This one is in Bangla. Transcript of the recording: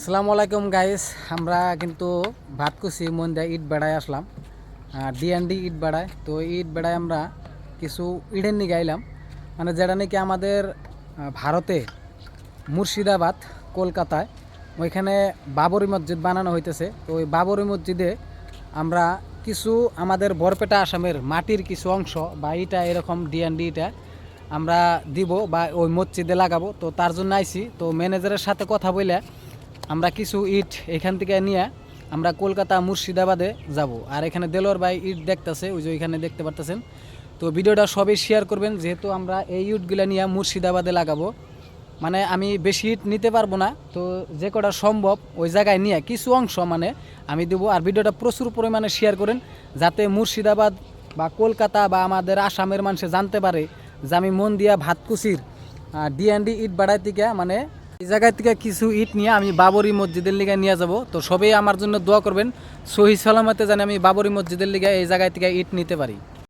আসসালামু আলাইকুম গাইস আমরা কিন্তু ভাতকুসি মন্দির ইট বেড়ায় আসলাম ডিএনডি ইট বেড়ায়। তো ইট বেড়ায় আমরা কিছু ইডেন নিয়ে গাইলাম মানে যেটা নাকি আমাদের ভারতে মুর্শিদাবাদ, কলকাতায়, ওইখানে বাবরি মসজিদ বানানো হইতেছে। তো ওই বাবরি মসজিদে আমরা কিছু আমাদের বরপেটা আসামের মাটির কিছু অংশ বা ইটা এরকম ডিএনডি ইটা আমরা দিব বা ওই মসজিদে লাগাবো। তো তার জন্য আইছি। তো ম্যানেজারের সাথে কথা বলে আমরা কিছু ইট এখান থেকে নিয়ে আমরা কলকাতা, মুর্শিদাবাদে যাব। আর এখানে দেলোয়ার ভাই ইট দেখতেছে, ওই যে ওইখানে দেখতে পারতেছেন। তো ভিডিওটা সবাই শেয়ার করবেন, যেহেতু আমরা এই ইটগুলো নিয়ে মুর্শিদাবাদে লাগাবো। মানে আমি বেশি ইট নিতে পারব না, তো যে কটা সম্ভব ওই জায়গায় নিয়ে কিছু অংশ মানে আমি দেবো। আর ভিডিওটা প্রচুর পরিমাণে শেয়ার করেন, যাতে মুর্শিদাবাদ বা কলকাতা বা আমাদের আসামের মানুষে জানতে পারে যে আমি মন দিয়া ভাতকুচির ডিএনডি ইট বাড়াই থেকে মানে এই জায়গা থেকে কিছু ইট নিয়ে আমি বাবরি মসজিদের লিগে নিয়ে যাব। তো সবাই আমার জন্য দোয়া করবেন, সহি সালামতে জানি আমি বাবরি মসজিদের লিগে এই জায়গায় থেকে ইট নিতে পারি।